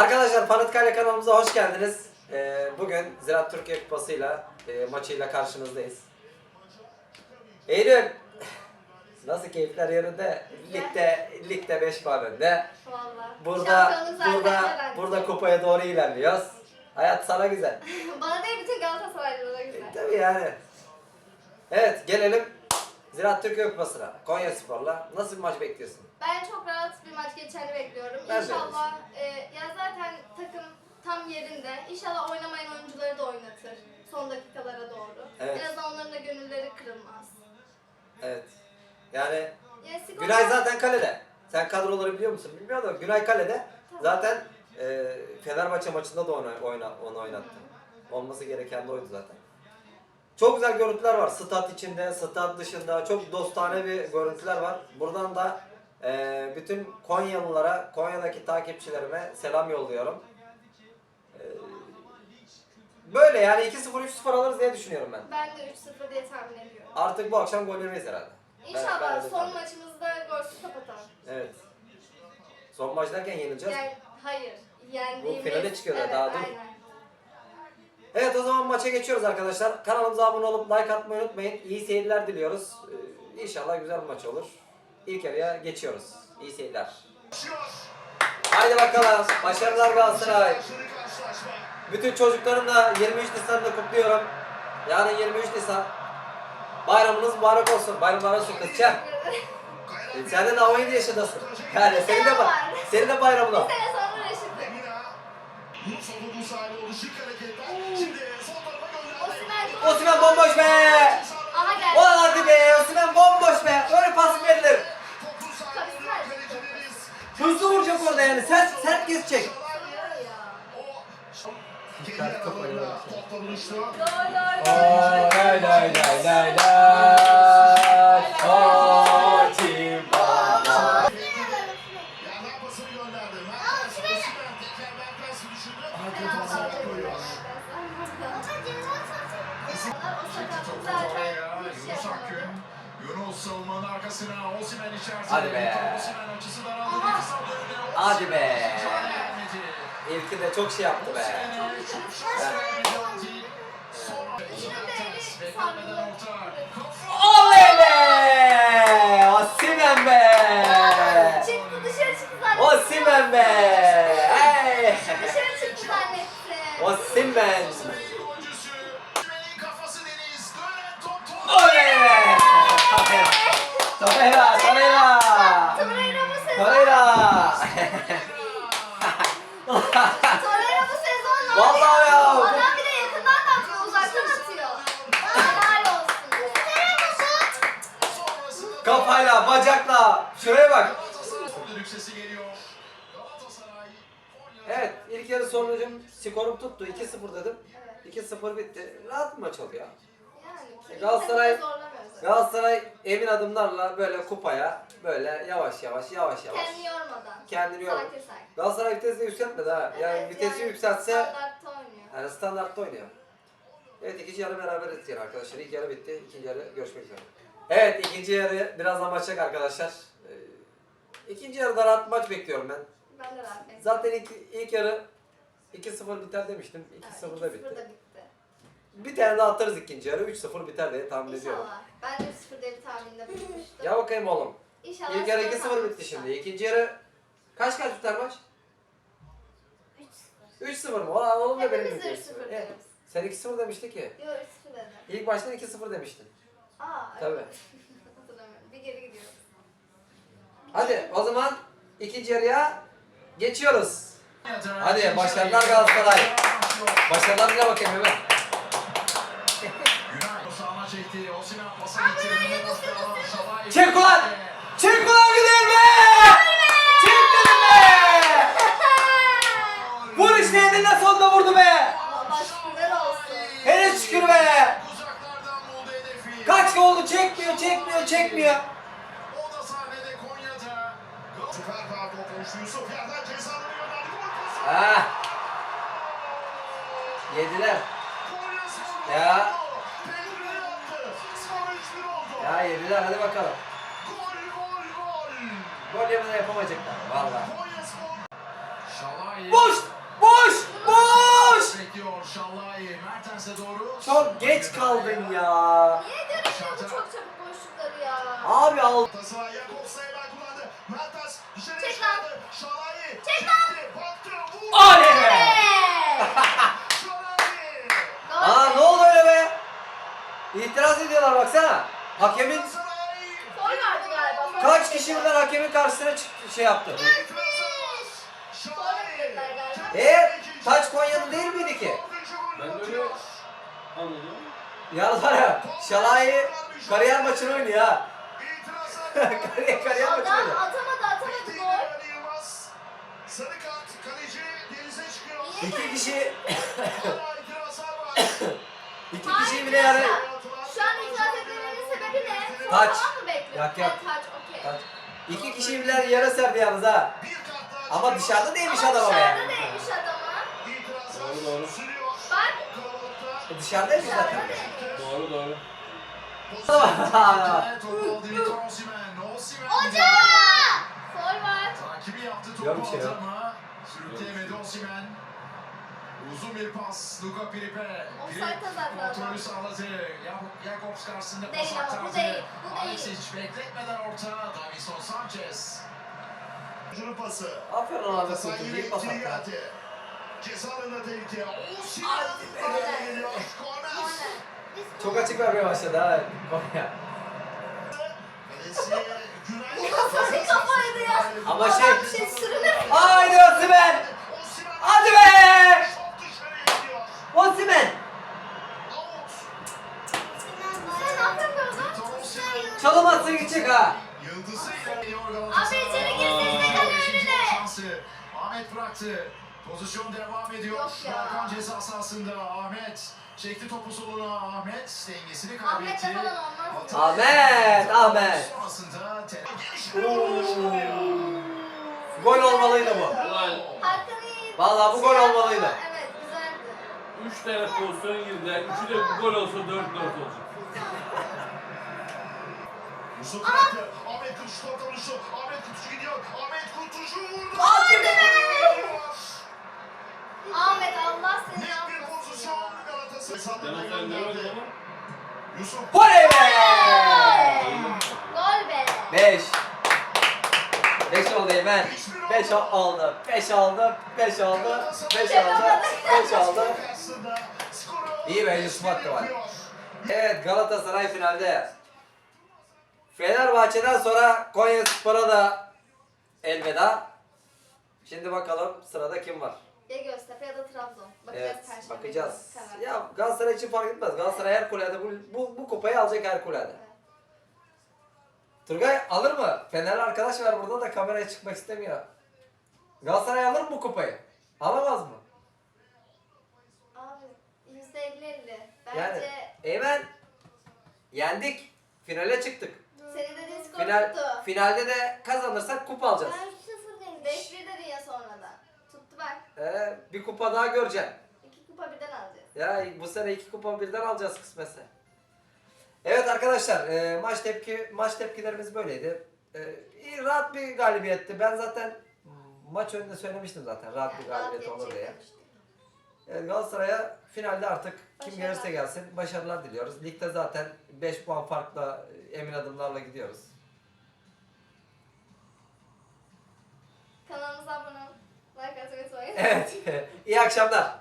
Arkadaşlar Panatkale kanalımıza hoş geldiniz. Ee, bugün Ziraat Türkiye Kupası'yla e, maçıyla karşınızdayız. Eylül, nasıl keyifler yerinde? Ligde ligde 5 puan önde. Valla. Burada Şampiyonluk zaten burada burada kupaya doğru ilerliyoruz. Hayat sana güzel. Bana değil bütün Galatasaraylılara E, güzel. tabii yani. Evet gelelim Ziraat Türkiye Kupası'na. Konya Spor'la. Nasıl bir maç bekliyorsun? Ben çok rahat bir maç geçeceğini bekliyorum. Ben de İnşallah e, ya zaten takım tam yerinde. İnşallah oynamayan oyuncuları da oynatır son dakikalara doğru. Evet. En azından onların da gönülleri kırılmaz. Evet. Yani Ya, skor- Günay zaten kalede. Sen kadroları biliyor musun? Bilmiyorum Günay kalede. Zaten e, Fenerbahçe maçında da onu, oyna, onu oynattı. Olması gereken de oydu zaten. Çok güzel görüntüler var. Stat içinde, stat dışında çok dostane bir görüntüler var. Buradan da e, bütün Konyalılara, Konya'daki takipçilerime selam yolluyorum. E, böyle yani 2-0 3-0 alırız diye düşünüyorum ben. Ben de 3-0 diye tahmin ediyorum. Artık bu akşam gol yemeyiz herhalde. Ben- ben İnşallah öyle son tahmin- maçımızda golsüz kapatalım. Evet. Son maç derken yenileceğiz. Yani, hayır. Yendiğimiz... Bu finale çıkıyorlar evet, daha, değil mi? Evet o zaman maça geçiyoruz arkadaşlar. Kanalımıza abone olup like atmayı unutmayın. İyi seyirler diliyoruz. Ee, İnşallah güzel bir maç olur. İlk yarıya geçiyoruz. İyi seyirler. Haydi bakalım. Başarılar Galatasaray. Bütün çocukların da 23 Nisan'da kutluyorum. Yarın 23 Nisan. Bayramınız mübarek olsun. Bayramlar olsun kızcağım. Ee, Sen de daha 17 yaşındasın. Yani senin de, senin de bayramın o. Osimhen Osman bomboş be! Aha geldi. Ulan hadi be! Osman bomboş be! Öyle pas verilir? Hızlı vuracak orada yani. Sert, sert kesecek. Lay lay lay lay lay. Fatih Baba. Yunus savunmanın arkasına Osimhen içerisinde. Hadi be. Hadi be. İlki de çok şey yaptı be. Osimhen'e Osimhen geldi. Sonra Üçünün de eli beklemeden sarılı. orta. Kafa. Oley be! Osman be! Çıktı dışarı çıktı zannettim. Osman be! Hey! Dışarı çıktı zannettim. Osman! Galatasaray'ın golcüsü. Osimhen'in kafası deniz. Dönen top top. Oley be! Torreira! Torreira! Torreira bu sezon. Torreira! Torreira bu sezon ne Vallahi ya. Adam bir de yakından da atıyor, uzaktan atıyor. Helal olsun. Kafayla, bacakla. Şuraya bak. Yüksesi geliyor. Galatasaray. Evet, ilk yarı sonucum skorum tuttu. 2-0 dedim. 2-0 bitti. Rahat bir maç oldu ya. Yani Galatasaray- zorlamıyoruz. Galatasaray emin adımlarla böyle kupaya böyle yavaş yavaş yavaş yavaş Kendini yormadan. kendini yordu. Sakin sakin. Galatasaray vitesini yükseltmedi ha. Yani Evet, vitesi yani yükseltse Standartta oynuyor. yani standartta oynuyor. Evet ikinci yarı beraber ettik arkadaşlar. İlk yarı bitti. İkinci yarı görüşmek üzere. Evet ikinci yarı birazdan başlayacak arkadaşlar. Ee, İkinci yarıda rahat maç bekliyorum ben. Ben de rahat bekliyorum. Zaten ilk, ilk yarı 2-0 biter demiştim. Evet, 2-0 da 2-0 bitti. bitti. Bir tane daha atarız ikinci yarı. 3-0 biter diye tahmin ediyorum. İnşallah. Ben de 0 diye tahminde bulmuştum. Ya bakayım oğlum. İnşallah. İlk yarı skor 2-0 bitti şimdi. İkinci yarı kaç kaç biter maç? 3-0 mı? Valla oğlum da benim Hepimiz de ilk 3-0 yarısı. deriz. Sen 2-0 demişti ki. Yok 3-0 dedim. İlk baştan 2-0 demiştin. Aa Tabii. evet. Hatırlamıyorum. Bir geri gidiyoruz. Hadi o zaman ikinci yarıya geçiyoruz. Hadi, başarılar Galatasaray. Başarılar dile bakayım hemen. Çek ulan! Çek ulan gidelim be! Çek dedim be! Elinden sonunda vurdu be! Allah şükürler olsun. Hele şükür be! Uzaklardan buldu hedefi. Kaç oldu çekmiyor çekmiyor çekmiyor. Ha. Yediler. Ya. gol. Pellerini attı. Skor 3-1 oldu. Ya yediler hadi bakalım. Gol gol gol. Gol yemeden yapamayacaklar valla. Boş! Boş! Bekliyor Şalai. Mertens'e doğru. Çok geç kaldın ya. Niye ya bu çok çabuk boşlukları ya? Abi al. Galatasaray Jakobs'la hemen kullandı. Mertens Çek lan. çıkardı. Çek lan. çekti, Baktı. Vurdu. Oley be! Gol Aa ne oldu öyle be? İtiraz ediyorlar baksana. Hakemin Galatasaray. Gol vardı galiba. Gol kaç kişi birden hakemin karşısına çıktı şey yaptı. Var. Şalai. dediler galiba. E taç Konya'nın değil miydi ki? Ben de öyle anladım. Ya var ya Şalai kariyer maçını oynuyor ha. kariyer, kariyer maçını Adam oynuyor. atamadı atamadı gol. Sarı kart kaleci denize çıkıyor. İki kişi iki kişi bile yani Şu an itiraz etmelerinin sebebi ne? Son Taç. zaman mı bekliyor? Yak, yak. Evet, taç okey. Taç. iki kişi bile yere serdi yalnız ha. Bir kart daha Ama çıkıyor. dışarıda değilmiş Ama adama dışarıda be. değilmiş adama. İtirazlar Doğru, doğru. Bak. E, Dışarıdaymış dışarıda zaten. Doğru doğru. Topal Dimitri Osimhen. Osimhen. Hoca! Gol var. Takibi yaptı Yok topu bir şey yok. ama sürükleyemedi Osimhen. Uzun bir pas Luka Piripe. Adam. kontrolü sağladı. Jak- Jakobs karşısında pas ama bu aktardı. değil, bu değil. Alexis bekletmeden orta. Davison Sanchez. Ucunun pası. Aferin Galatasaray Sultan. yine etkili attı. geldi. Ceza alanında tehlike. Osimhen. Araya geliyor. Korner. Çok açık vermeye başladı ha Konya. Kalesi nasıl bir kafaydı ya? Ama Adam şey- şey sürünür. Haydi Osimhen! Hadi be! Osimhen! Osimhen. Çalımazsa gidecek ha. Yıldızı ilerliyor Abi Galatasaray. içeri girsenize kale önüne. Ahmet bıraktı. Pozisyon devam ediyor. Hakan ceza sahasında. Ahmet çekti topu soluna. Ahmet dengesini kaybetti. olmaz. Hata- Ahmet, Ahmet. Sonrasında bir. Gol olmalıydı bu. Vallahi bu gol olmalıydı. Evet güzeldi. 3 tane pozisyon girdiler. 3'ü de gol olsa 4-4 olacak. Yusuf bıraktı. Ahmet Kutucu orta vuruşu. Ahmet Kutucu gidiyor. Ahmet Kutucu vurdu. Hadi be! Ahmet Allah seni ama. Yusuf. Oley be! Gol be. 5 5 oldu Eymen. 5 oldu. 5 oldu. 5 oldu. 5 oldu. 5 oldu. Karşısında skoru İyi be, Yusuf Hakkı var. Evet Galatasaray finalde. Fenerbahçe'den sonra Konya Spor'a da elveda. Şimdi bakalım sırada kim var? Ya Göztepe ya da Trabzon. Bakacağız Evet Perşembe bakacağız. günü. Ya Galatasaray için fark etmez. Galatasaray her kulede bu, bu, bu kupayı alacak her kulede. Turgay alır mı? Fenerli arkadaş var burada da kameraya çıkmak istemiyor. Galatasaray alır mı bu kupayı? Alamaz mı? Abi %50-50. Bence Yani Eymen yendik. Finale çıktık. dediğin skor Final, tuttu. finalde de kazanırsak kupa alacağız. Ben 0 dedim. Bak. Ee, bir kupa daha göreceksin. İki kupa birden alacağız. Ya bu sene iki kupa birden alacağız kısmetse. Evet arkadaşlar e, maç tepki maç tepkilerimiz böyleydi. E, rahat bir galibiyetti. Ben zaten maç önünde söylemiştim zaten rahat bir rahat galibiyet olur diye. geçecek. Evet, Galatasaray'a finalde artık kim Başarılar. gelirse gelsin başarılar diliyoruz. Ligde zaten 5 puan farkla e, emin adımlarla gidiyoruz. Kanalımıza abone olun. Like atmayı unutmayın. Evet. iyi akşamlar.